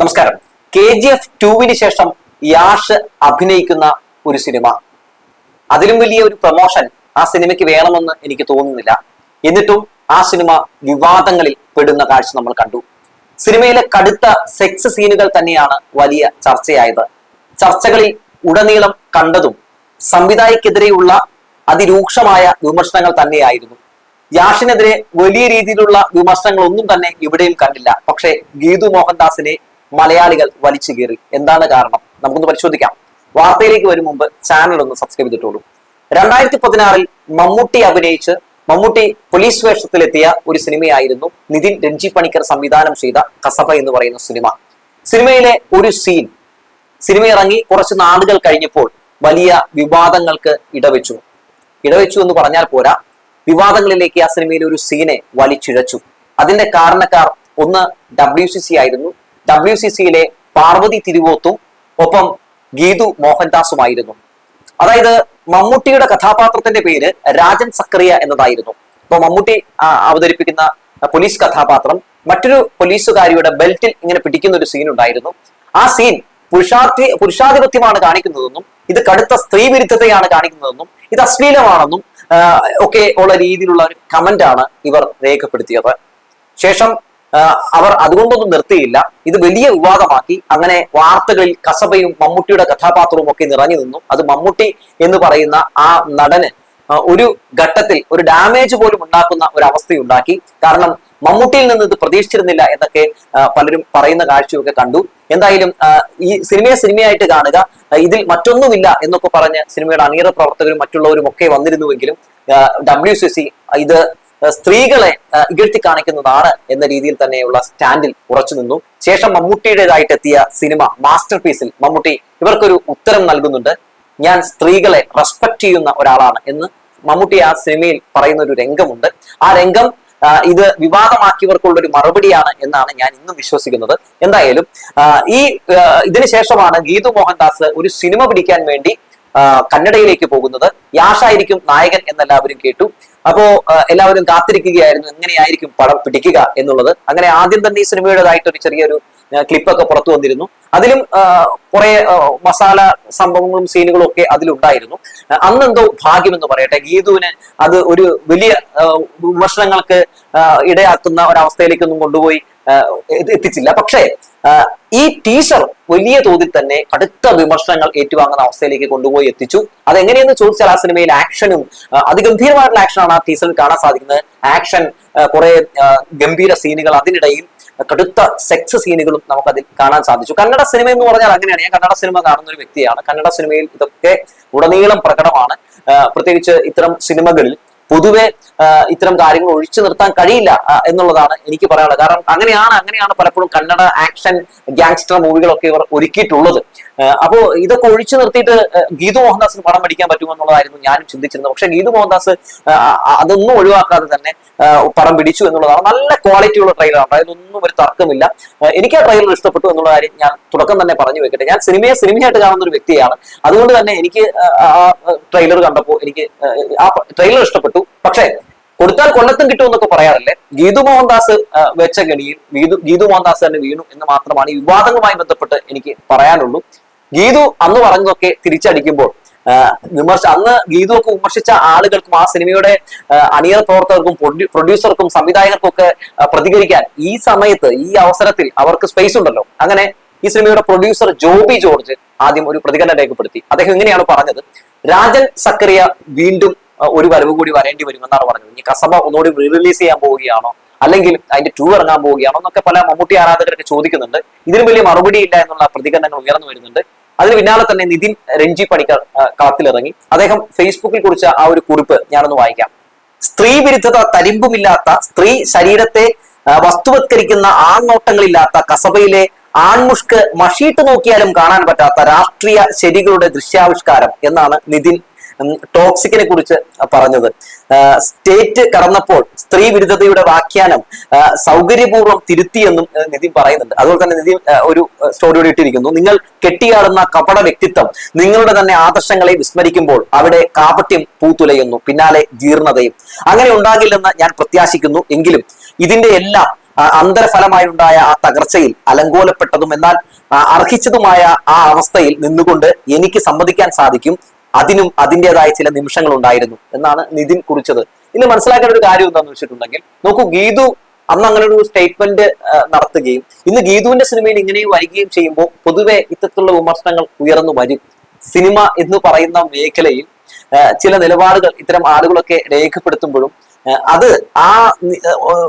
നമസ്കാരം. K G F ടുവിന് ശേഷം യാഷ് അഭിനയിക്കുന്ന ഒരു സിനിമ. അതിലും വലിയ ഒരു പ്രൊമോഷൻ ആ സിനിമയ്ക്ക് വേണമെന്ന് എനിക്ക് തോന്നുന്നില്ല. എന്നിട്ടും ആ സിനിമ വിവാദങ്ങളിൽ പെടുന്ന കാഴ്ച നമ്മൾ കണ്ടു. സിനിമയിലെ കടുത്ത സെക്സ് സീനുകൾ തന്നെയാണ് വലിയ ചർച്ചയായത്. ചർച്ചകളിൽ ഉടനീളം കണ്ടതും സംവിധായക്കെതിരെയുള്ള അതിരൂക്ഷമായ വിമർശനങ്ങൾ തന്നെയായിരുന്നു. യാഷിനെതിരെ വലിയ രീതിയിലുള്ള വിമർശനങ്ങൾ ഒന്നും തന്നെ ഇവിടെയും കണ്ടില്ല. പക്ഷേ ഗീതു മോഹൻദാസിനെ മലയാളികൾ വലിച്ചു കീറി. എന്താണ് കാരണം? നമുക്കൊന്ന് പരിശോധിക്കാം. വാർത്തയിലേക്ക് വരും മുമ്പ് ചാനൽ ഒന്ന് സബ്സ്ക്രൈബ് ചെയ്തിട്ടുള്ളൂ രണ്ടായിരത്തി പതിനാറിൽ മമ്മൂട്ടി അഭിനയിച്ച് മമ്മൂട്ടി പോലീസ് വേഷത്തിലെത്തിയ ഒരു സിനിമയായിരുന്നു നിതിൻ രഞ്ജി പണിക്കർ സംവിധാനം ചെയ്ത കസബ എന്ന് പറയുന്ന സിനിമ. സിനിമയിലെ ഒരു സീൻ സിനിമ ഇറങ്ങി കുറച്ച് നാളുകൾ കഴിഞ്ഞപ്പോൾ വലിയ വിവാദങ്ങൾക്ക് ഇടവെച്ചു. ഇടവെച്ചു എന്ന് പറഞ്ഞാൽ പോരാ. വിവാദങ്ങളിലേക്ക് ആ സിനിമയിലെ ഒരു സീനെ വലിച്ചിഴച്ചു. അതിന്റെ കാരണക്കാർ ഒന്ന് ഡബ്ല്യു സി സി ആയിരുന്നു. ഡബ്ല്യു സി സിയിലെ പാർവതി തിരുവോത്തും ഒപ്പം ഗീതു മോഹൻദാസുമായിരുന്നു. അതായത് മമ്മൂട്ടിയുടെ കഥാപാത്രത്തിന്റെ പേര് രാജൻ സക്രിയ എന്നതായിരുന്നു. ഇപ്പൊ മമ്മൂട്ടി അവതരിപ്പിക്കുന്ന പോലീസ് കഥാപാത്രം മറ്റൊരു പോലീസുകാരിയുടെ ബെൽറ്റിൽ ഇങ്ങനെ പിടിക്കുന്ന ഒരു സീൻ ഉണ്ടായിരുന്നു ആ സീൻ പുരുഷാധി പുരുഷാധിപത്യമാണ് കാണിക്കുന്നതെന്നും ഇത് കടുത്ത സ്ത്രീ വിരുദ്ധതയാണ് കാണിക്കുന്നതെന്നും ഇത് അശ്ലീലമാണെന്നും ഒക്കെ ഉള്ള രീതിയിലുള്ള ഒരു കമന്റ് ആണ് ഇവർ രേഖപ്പെടുത്തിയത്. ശേഷം അവർ അതുകൊണ്ടൊന്നും നിർത്തിയില്ല. ഇത് വലിയ വിവാദമാക്കി. അങ്ങനെ വാർത്തകളിൽ കസബയും മമ്മൂട്ടിയുടെ കഥാപാത്രവും ഒക്കെ നിറഞ്ഞു നിന്നു. അത് മമ്മൂട്ടി എന്ന് പറയുന്ന ആ നടന് ഒരു ഘട്ടത്തിൽ ഒരു ഡാമേജ് പോലും ഉണ്ടാക്കുന്ന ഒരു അവസ്ഥയുണ്ടാക്കി. കാരണം മമ്മൂട്ടിയിൽ നിന്ന് ഇത് പ്രതീക്ഷിച്ചിരുന്നില്ല എന്നൊക്കെ പലരും പറയുന്ന കാഴ്ചയൊക്കെ കണ്ടു. എന്തായാലും ഈ സിനിമയെ സിനിമയായിട്ട് കാണുക ഇതിൽ മറ്റൊന്നുമില്ല എന്നൊക്കെ പറഞ്ഞ് സിനിമയുടെ അണിയറ പ്രവർത്തകരും മറ്റുള്ളവരും ഒക്കെ വന്നിരുന്നുവെങ്കിലും ഡബ്ല്യു സി സി ഇത് സ്ത്രീകളെ ഇകഴ്ത്തി കാണിക്കുന്നതാണ് എന്ന രീതിയിൽ തന്നെയുള്ള സ്റ്റാൻഡിൽ ഉറച്ചു നിന്നു. ശേഷം മമ്മൂട്ടിയുടേതായിട്ട് എത്തിയ സിനിമ മാസ്റ്റർ പീസിൽ മമ്മൂട്ടി ഇവർക്കൊരു ഉത്തരം നൽകുന്നുണ്ട്. ഞാൻ സ്ത്രീകളെ റെസ്പെക്ട് ചെയ്യുന്ന ഒരാളാണ് എന്ന് മമ്മൂട്ടി ആ സിനിമയിൽ പറയുന്ന ഒരു രംഗമുണ്ട്. ആ രംഗം ഇത് വിവാദമാക്കിയവർക്കുള്ള ഒരു മറുപടിയാണ് എന്നാണ് ഞാൻ ഇന്നും വിശ്വസിക്കുന്നത്. എന്തായാലും ഈ ഇതിനുശേഷമാണ് ഇതിന് ഗീതു മോഹൻദാസ് ഒരു സിനിമ പിടിക്കാൻ വേണ്ടി കന്നഡയിലേക്ക് പോകുന്നത്. യാഷായിരിക്കും നായകൻ എന്നെല്ലാവരും കേട്ടു. അപ്പോ എല്ലാവരും കാത്തിരിക്കുകയായിരുന്നു എങ്ങനെയായിരിക്കും പടം പിടിക്കുക എന്നുള്ളത്. അങ്ങനെ ആദ്യം തന്നെ ഈ സിനിമയുടേതായിട്ട് ഒരു ചെറിയൊരു ക്ലിപ്പൊക്കെ പുറത്തു വന്നിരുന്നു. അതിലും കുറെ മസാല സംഭവങ്ങളും സീനുകളും ഒക്കെ അതിലുണ്ടായിരുന്നു. അന്നെന്തോ ഭാഗ്യം എന്ന് പറയട്ടെ ഗീതുവിന് അത് ഒരു വലിയ വിമർശനങ്ങൾക്ക് ഇടയാക്കുന്ന ഒരവസ്ഥയിലേക്കൊന്നും കൊണ്ടുപോയി എത്തിച്ചില്ല. പക്ഷേ ഈ ടീച്ചർ വലിയ തോതിൽ തന്നെ കടുത്ത വിമർശനങ്ങൾ ഏറ്റുവാങ്ങുന്ന അവസ്ഥയിലേക്ക് കൊണ്ടുപോയി എത്തിച്ചു. അതെങ്ങനെയെന്ന് ചോദിച്ചാൽ ആ സിനിമയിൽ ആക്ഷനും അതിഗംഭീരമായിട്ടുള്ള ആക്ഷനാണ് ആ ടീച്ചറിൽ കാണാൻ സാധിക്കുന്നത്. ആക്ഷൻ കുറെ ഗംഭീര സീനുകൾ അതിനിടയിൽ കടുത്ത സെക്സ് സീനുകളും നമുക്ക് അതിൽ കാണാൻ സാധിച്ചു. കന്നഡ സിനിമ എന്ന് പറഞ്ഞാൽ അങ്ങനെയാണ്. ഞാൻ കന്നഡ സിനിമ കാണുന്ന ഒരു വ്യക്തിയാണ്. കന്നഡ സിനിമയിൽ ഇതൊക്കെ ഉടനീളം പ്രകടമാണ്. പ്രത്യേകിച്ച് ഇത്തരം സിനിമകളിൽ പൊതുവെ ഇത്തരം കാര്യങ്ങൾ ഒഴിച്ചു നിർത്താൻ കഴിയില്ല എന്നുള്ളതാണ് എനിക്ക് പറയാനുള്ളത്. കാരണം അങ്ങനെയാണ് അങ്ങനെയാണ് പലപ്പോഴും കന്നഡ ആക്ഷൻ ഗ്യാങ്സ്റ്റർ മൂവികളൊക്കെ ഇവർ ഒരുക്കിയിട്ടുള്ളത്. അപ്പോൾ അപ്പോ ഇതൊക്കെ ഒഴിച്ചു നിർത്തിയിട്ട് ഗീതു മോഹൻദാസിന് പടം പഠിക്കാൻ പറ്റുമോ എന്നുള്ളതായിരുന്നു ഞാനും ചിന്തിച്ചിരുന്നത്. പക്ഷെ ഗീതു മോഹൻദാസ് അതൊന്നും ഒഴിവാക്കാതെ തന്നെ പടം പിടിച്ചു എന്നുള്ളതാണ്. നല്ല ക്വാളിറ്റിയുള്ള ട്രെയിലറാണ്. ഒന്നും ഒരു തർക്കമില്ല. എനിക്ക് ആ ട്രെയിലർ ഇഷ്ടപ്പെട്ടു എന്നുള്ള കാര്യം ഞാൻ തുടക്കം തന്നെ പറഞ്ഞു വെക്കട്ടെ. ഞാൻ സിനിമയെ സിനിമയായിട്ട് കാണുന്ന ഒരു വ്യക്തിയാണ്. അതുകൊണ്ട് തന്നെ എനിക്ക് ആ, ട്രെയിലർ കണ്ടപ്പോൾ എനിക്ക് ആ ട്രെയിലർ ഇഷ്ടപ്പെട്ടു. പക്ഷേ കൊടുത്താൽ കൊല്ലത്തും കിട്ടുമെന്നൊക്കെ പറയാറില്ലേ? ഗീതു മോഹൻദാസ് വെച്ച ഗണിയിൽ ഗീതു ഗീതു മോഹൻദാസ് തന്നെ വീണു എന്ന് മാത്രമാണ് വിവാദങ്ങളുമായി ബന്ധപ്പെട്ട് എനിക്ക് പറയാനുള്ളൂ. ഗീതു അന്ന് പറഞ്ഞതൊക്കെ തിരിച്ചടിക്കുമ്പോൾ വിമർശ അന്ന് ഗീതു ഒക്കെ വിമർശിച്ച ആളുകൾക്കും ആ സിനിമയുടെ അണിയർ പ്രവർത്തകർക്കും പ്രൊഡ്യൂസർക്കും സംവിധായകർക്കും ഒക്കെ പ്രതികരിക്കാൻ ഈ സമയത്ത് ഈ അവസരത്തിൽ അവർക്ക് സ്പേസ് ഉണ്ടല്ലോ. അങ്ങനെ ഈ സിനിമയുടെ പ്രൊഡ്യൂസർ ജോബി ജോർജ് ആദ്യം ഒരു പ്രതികരണം രേഖപ്പെടുത്തി. അദ്ദേഹം ഇങ്ങനെയാണ് പറഞ്ഞത്. രാജൻ സക്കറിയ വീണ്ടും ഒരു വരവ് കൂടി വരേണ്ടി വരും എന്നാണ് പറഞ്ഞത്. ഇനി കസബ ഒന്നുകൂടി റിലീസ് ചെയ്യാൻ പോവുകയാണോ? അല്ലെങ്കിൽ അതിന്റെ ടൂ ഇറങ്ങാൻ പോവുകയാണോ എന്നൊക്കെ പല മമ്മൂട്ടി ആരാധകരൊക്കെ ചോദിക്കുന്നുണ്ട്. ഇതിന് വലിയ മറുപടി ഇല്ല എന്നുള്ള പ്രതികരണങ്ങൾ ഉയർന്നു വരുന്നുണ്ട്. അതിന് പിന്നാലെ തന്നെ നിതിൻ രഞ്ജി പണിക്കർ കളത്തിലിറങ്ങി. അദ്ദേഹം ഫേസ്ബുക്കിൽ കുറിച്ച ആ ഒരു കുറിപ്പ് ഞാനൊന്ന് വായിക്കാം. സ്ത്രീ വിരുദ്ധത തരിമ്പുമില്ലാത്ത സ്ത്രീ ശരീരത്തെ വസ്തുവത്കരിക്കുന്ന ആൺനോട്ടങ്ങളില്ലാത്ത കസബയിലെ ആൺമുഷ്ക് മഷീട്ട് നോക്കിയാലും കാണാൻ പറ്റാത്ത രാഷ്ട്രീയ ശരികളുടെ ദൃശ്യാവിഷ്കാരം എന്നാണ് നിതിൻ ടോക്സിക്കിനെ കുറിച്ച് പറഞ്ഞത്. സ്റ്റേറ്റ് കടന്നപ്പോൾ സ്ത്രീ വിരുദ്ധതയുടെ വ്യാഖ്യാനം സൗകര്യപൂർവം തിരുത്തിയെന്നും നിതിൻ പറയുന്നുണ്ട്. അതുപോലെ തന്നെ നിതിൻ ഒരു സ്റ്റോറിയോട് ഇട്ടിരിക്കുന്നു. നിങ്ങൾ കെട്ടിയാടുന്ന കപട വ്യക്തിത്വം നിങ്ങളുടെ തന്നെ ആദർശങ്ങളെ വിസ്മരിക്കുമ്പോൾ അവിടെ കാപട്യം പൂത്തുലയുന്നു പിന്നാലെ ജീർണതയും. അങ്ങനെ ഉണ്ടാകില്ലെന്ന് ഞാൻ പ്രത്യാശിക്കുന്നു. എങ്കിലും ഇതിന്റെ എല്ലാം അന്തരഫലമായുണ്ടായ ആ തകർച്ചയിൽ അലങ്കോലപ്പെട്ടതും എന്നാൽ അർഹിച്ചതുമായ ആ അവസ്ഥയിൽ നിന്നുകൊണ്ട് എനിക്ക് സംവദിക്കാൻ സാധിക്കും. അതിനും അതിന്റെതായ ചില നിമിഷങ്ങൾ ഉണ്ടായിരുന്നു എന്നാണ് നിതിൻ കുറിച്ചത്. ഇതിൽ മനസ്സിലാക്കേണ്ട ഒരു കാര്യം എന്താണെന്ന് വെച്ചിട്ടുണ്ടെങ്കിൽ നോക്കൂ ഗീതു അന്ന് അങ്ങനെ ഒരു സ്റ്റേറ്റ്മെന്റ് നടത്തുകയും ഇന്ന് ഗീതുവിന്റെ സിനിമയിൽ ഇങ്ങനെയും വരികയും ചെയ്യുമ്പോൾ പൊതുവെ ഇത്തരത്തിലുള്ള വിമർശനങ്ങൾ ഉയർന്നു വരും. സിനിമ എന്ന് പറയുന്ന മേഖലയിൽ ചില നിലപാടുകൾ ഇത്തരം ആളുകളൊക്കെ രേഖപ്പെടുത്തുമ്പോഴും അത് ആ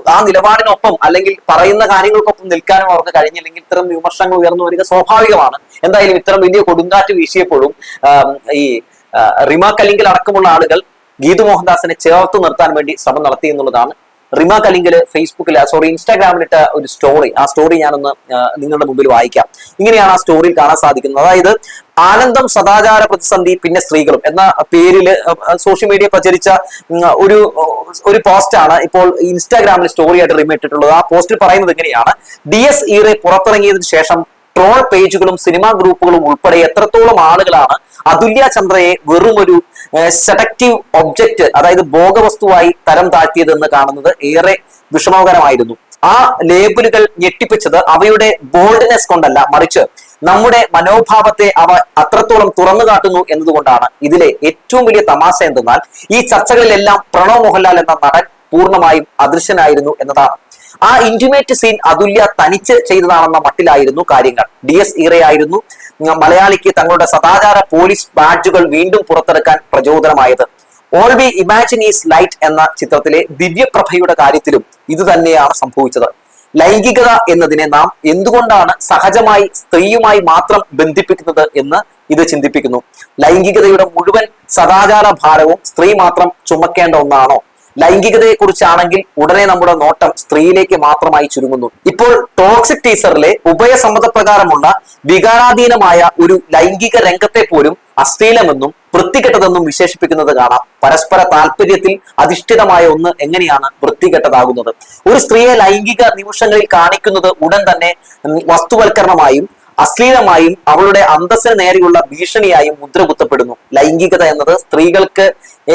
ആ നിലപാടിനൊപ്പം അല്ലെങ്കിൽ പറയുന്ന കാര്യങ്ങൾക്കൊപ്പം നിൽക്കാനും അവർക്ക് കഴിഞ്ഞില്ലെങ്കിൽ ഇത്തരം വിമർശനങ്ങൾ ഉയർന്നു വരിക സ്വാഭാവികമാണ്. എന്തായാലും ഇത്തരം വലിയ കൊടുങ്കാറ്റ് വീശിയപ്പോഴും ഈ റിമാക്ക് അല്ലെങ്കിൽ അടക്കമുള്ള ആളുകൾ ഗീതു മോഹൻദാസിനെ ചേർത്ത് നിർത്താൻ വേണ്ടി ശ്രമം നടത്തി എന്നുള്ളതാണ് റിമ അല്ലെങ്കിൽ ഫേസ്ബുക്കിൽ സോറി ഇൻസ്റ്റാഗ്രാമിലിട്ട ഒരു സ്റ്റോറി ആ സ്റ്റോറി ഞാനൊന്ന് നിങ്ങളുടെ മുമ്പിൽ വായിക്കാം. ഇങ്ങനെയാണ് ആ സ്റ്റോറിയിൽ കാണാൻ സാധിക്കുന്നത്. അതായത് ആനന്ദം സദാചാര പ്രതിസന്ധി പിന്നെ സ്ത്രീകളും. എന്ന പേരിൽ സോഷ്യൽ മീഡിയ പ്രചരിച്ച ഒരു ഒരു പോസ്റ്റാണ് ഇപ്പോൾ ഇൻസ്റ്റാഗ്രാമിൽ സ്റ്റോറി ആയിട്ട് റിമ ഇട്ടിട്ടുള്ളത്. ആ പോസ്റ്റിൽ പറയുന്നത് എങ്ങനെയാണ് ഡി എസ് ഇറെ പുറത്തിറങ്ങിയതിനു ശേഷം ട്രോൾ പേജുകളും സിനിമാ ഗ്രൂപ്പുകളും ഉൾപ്പെടെ എത്രത്തോളം ആളുകളാണ് അതുല്യ ചന്ദ്രയെ വെറും ഒരു സെഡക്റ്റീവ് ഒബ്ജക്റ്റ് അതായത് ഭോഗവസ്തുവായി തരം താഴ്ത്തിയതെന്ന് കാണുന്നത് ഏറെ വിഷമകരമായിരുന്നു. ആ ലേബിളുകൾ ഞെട്ടിപ്പിച്ചത് അവയുടെ ബോൾഡ്നെസ് കൊണ്ടല്ല മറിച്ച് നമ്മുടെ മനോഭാവത്തെ അവ അത്രത്തോളം തുറന്നു കാട്ടുന്നു എന്നതുകൊണ്ടാണ്. ഇതിലെ ഏറ്റവും വലിയ തമാശ എന്തെന്നാൽ ഈ ചർച്ചകളിലെല്ലാം പ്രണവ് മോഹൻലാൽ എന്ന നടൻ പൂർണമായും അദൃശ്യനായിരുന്നു എന്നതാണ്. ആ ഇന്റിമേറ്റ് സീൻ അതുല്യ തനിച്ച് ചെയ്തതാണെന്ന മട്ടിലായിരുന്നു കാര്യങ്ങൾ. ഡി എസ് ഈറയായിരുന്നു. മലയാളിക്ക് തങ്ങളുടെ സദാചാര പോലീസ് ബാഡ്ജുകൾ വീണ്ടും പുറത്തെടുക്കാൻ പ്രചോദനമായത്. All we imagine as light എന്ന ചിത്രത്തിലെ ദിവ്യപ്രഭയുടെ കാര്യത്തിലും ഇത് തന്നെയാണ് സംഭവിച്ചത്. ലൈംഗികത എന്നതിനെ നാം എന്തുകൊണ്ടാണ് സഹജമായി സ്ത്രീയുമായി മാത്രം ബന്ധിപ്പിക്കുന്നത് എന്ന് ഇത് ചിന്തിപ്പിക്കുന്നു. ലൈംഗികതയുടെ മുഴുവൻ സദാചാര ഭാരവും സ്ത്രീ മാത്രം ചുമക്കേണ്ട ഒന്നാണോ? ലൈംഗികതയെ കുറിച്ചാണെങ്കിൽ ഉടനെ നമ്മുടെ നോട്ടം സ്ത്രീയിലേക്ക് മാത്രമായി ചുരുങ്ങുന്നു. ഇപ്പോൾ ടോക്സിക് ടീസറിലെ ഉഭയസമ്മതപ്രകാരമുള്ള വികാരാധീനമായ ഒരു ലൈംഗിക രംഗത്തെ പോലും അശ്ലീലമെന്നും വൃത്തികെട്ടതെന്നും വിശേഷിപ്പിക്കുന്നത് കാണാം. പരസ്പര താല്പര്യത്തിൽ അധിഷ്ഠിതമായ ഒന്ന് എങ്ങനെയാണ് വൃത്തികെട്ടതാകുന്നത്? ഒരു സ്ത്രീയെ ലൈംഗിക നിമിഷങ്ങളിൽ കാണിക്കുന്നത് ഉടൻ തന്നെ വസ്തുവൽക്കരണമായും അശ്ലീലമായും അവളുടെ അന്തസ്സിന് നേരെയുള്ള ഭീഷണിയായും മുദ്ര കുത്തപ്പെടുന്നു ലൈംഗികത എന്നത് സ്ത്രീകൾക്ക്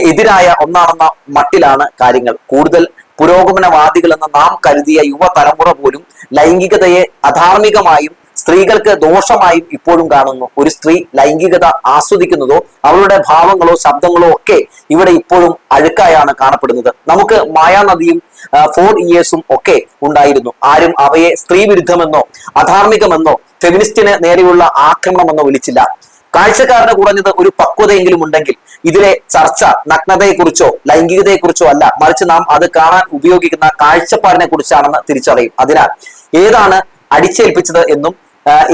എതിരായ ഒന്നാണെന്ന മട്ടിലാണ് കാര്യങ്ങൾ. കൂടുതൽ പുരോഗമനവാദികൾ എന്ന് നാം കരുതിയ യുവതലമുറ പോലും ലൈംഗികതയെ അധാർമികമായും സ്ത്രീകൾക്ക് ദോഷമായും ഇപ്പോഴും കാണുന്നു. ഒരു സ്ത്രീ ലൈംഗികത ആസ്വദിക്കുന്നതോ അവളുടെ ഭാവങ്ങളോ ശബ്ദങ്ങളോ ഒക്കെ ഇവിടെ ഇപ്പോഴും അഴുക്കായാണ് കാണപ്പെടുന്നത്. നമുക്ക് മായാനദിയും ഫോർ ഇയേഴ്സും ഒക്കെ ഉണ്ടായിരുന്നു. ആരും അവയെ സ്ത്രീ വിരുദ്ധമെന്നോ അധാർമികമെന്നോ ഫെമിനിസ്റ്റിന് നേരെയുള്ള ആക്രമണമെന്നോ വിളിച്ചില്ല. കാഴ്ചക്കാരന് കുറഞ്ഞത് ഒരു പക്വതയെങ്കിലും ഉണ്ടെങ്കിൽ ഇതിലെ ചർച്ച നഗ്നതയെക്കുറിച്ചോ ലൈംഗികതയെക്കുറിച്ചോ അല്ല. മറിച്ച് നാം അത് കാണാൻ ഉപയോഗിക്കുന്ന കാഴ്ചപ്പാടിനെ കുറിച്ചാണെന്ന് തിരിച്ചറിയും. അതിനാൽ ഏതാണ് അടിച്ചേൽപ്പിച്ചത് എന്നും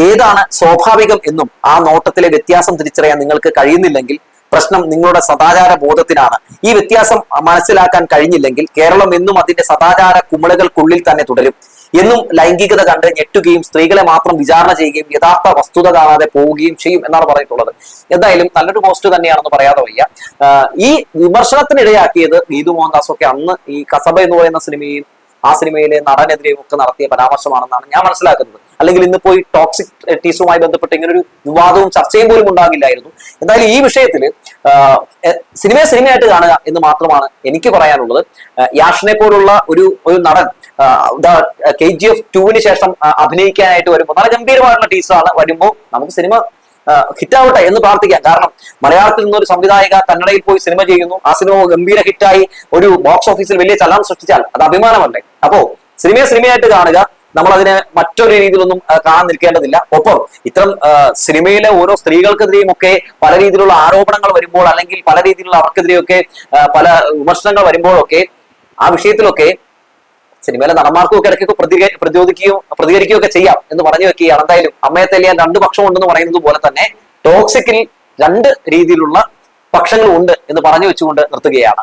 ഏതാണ് സ്വാഭാവികം എന്നും ആ നോട്ടത്തിലെ വ്യത്യാസം തിരിച്ചറിയാൻ നിങ്ങൾക്ക് കഴിയുന്നില്ലെങ്കിൽ പ്രശ്നം നിങ്ങളുടെ സദാചാര ബോധത്തിനാണ്. ഈ വ്യത്യാസം മനസ്സിലാക്കാൻ കഴിഞ്ഞില്ലെങ്കിൽ കേരളം എന്നും അതിന്റെ സദാചാര കുമിളകൾക്കുള്ളിൽ തന്നെ തുടരും. എന്നും ലൈംഗികത കണ്ട് ഞെട്ടുകയും സ്ത്രീകളെ മാത്രം വിചാരണ ചെയ്യുകയും യഥാർത്ഥ വസ്തുത കാണാതെ പോവുകയും ചെയ്യും എന്നാണ് പറഞ്ഞിട്ടുള്ളത്. എന്തായാലും നല്ലൊരു പോസ്റ്റ് തന്നെയാണെന്ന് പറയാതെ വയ്യ. ഈ വിമർശനത്തിനിടയാക്കിയത് ഗീതു മോഹൻദാസ് ഒക്കെ അന്ന് ഈ കസബ എന്ന് പറയുന്ന സിനിമയിൽ ആ സിനിമയിലെ നടനെതിരെയും ഒക്കെ നടത്തിയ പരാമർശമാണെന്നാണ് ഞാൻ മനസ്സിലാക്കുന്നത്. അല്ലെങ്കിൽ ഇന്ന് പോയി ടോക്സിക് ടീസുമായി ബന്ധപ്പെട്ട് ഇങ്ങനെ ഒരു വിവാദവും ചർച്ചയും പോലും ഉണ്ടാകില്ലായിരുന്നു. എന്തായാലും ഈ വിഷയത്തിൽ സിനിമയെ സിനിമയായിട്ട് കാണുക എന്ന് മാത്രമാണ് എനിക്ക് പറയാനുള്ളത്. യാഷിനെ പോലുള്ള ഒരു ഒരു നടൻ കെ ജി എഫ് ടുവിന് ശേഷം അഭിനയിക്കാനായിട്ട് വരുമ്പോൾ നല്ല ഗംഭീരമായിട്ടുള്ള ടീച്ചറാണ് വരുമ്പോൾ നമുക്ക് സിനിമ ഹിറ്റാവട്ടെ എന്ന് പ്രാർത്ഥിക്കാം. കാരണം മലയാളത്തിൽ നിന്നൊരു സംവിധായക കന്നഡയിൽ പോയി സിനിമ ചെയ്യുന്നു. ആ സിനിമ ഗംഭീര ഹിറ്റായി ഒരു ബോക്സ് ഓഫീസിൽ വലിയ ചലനം സൃഷ്ടിച്ചാൽ അത് അഭിമാനമല്ലേ? അപ്പോ സിനിമയെ സിനിമയായിട്ട് കാണുക നമ്മൾ അതിനെ മറ്റൊരു രീതിയിലൊന്നും കാണാൻ നിൽക്കേണ്ടതില്ല. ഒപ്പം ഇത്തരം സിനിമയിലെ ഓരോ സ്ത്രീകൾക്കെതിരെയും ഒക്കെ പല രീതിയിലുള്ള ആരോപണങ്ങൾ വരുമ്പോൾ അല്ലെങ്കിൽ പല രീതിയിലുള്ള അവർക്കെതിരെയൊക്കെ പല വിമർശനങ്ങൾ വരുമ്പോഴൊക്കെ ആ വിഷയത്തിലൊക്കെ സിനിമയിലെ നടന്മാർക്കും ഒക്കെ ഇടയ്ക്കൊക്കെ പ്രതിരോധിക്കുകയും പ്രതികരിക്കുകയൊക്കെ പ്രതികരിക്കുകയോ ചെയ്യാം എന്ന് പറഞ്ഞു വെക്കുകയാണ്. എന്തായാലും അമ്മയെ തെല്ലിയാൻ രണ്ട് പക്ഷം ഉണ്ടെന്ന് പറയുന്നത് പോലെ തന്നെ ടോക്സിക്കിൽ രണ്ട് രീതിയിലുള്ള പക്ഷങ്ങളും ഉണ്ട് എന്ന് പറഞ്ഞു വെച്ചുകൊണ്ട് നിർത്തുകയാണ്.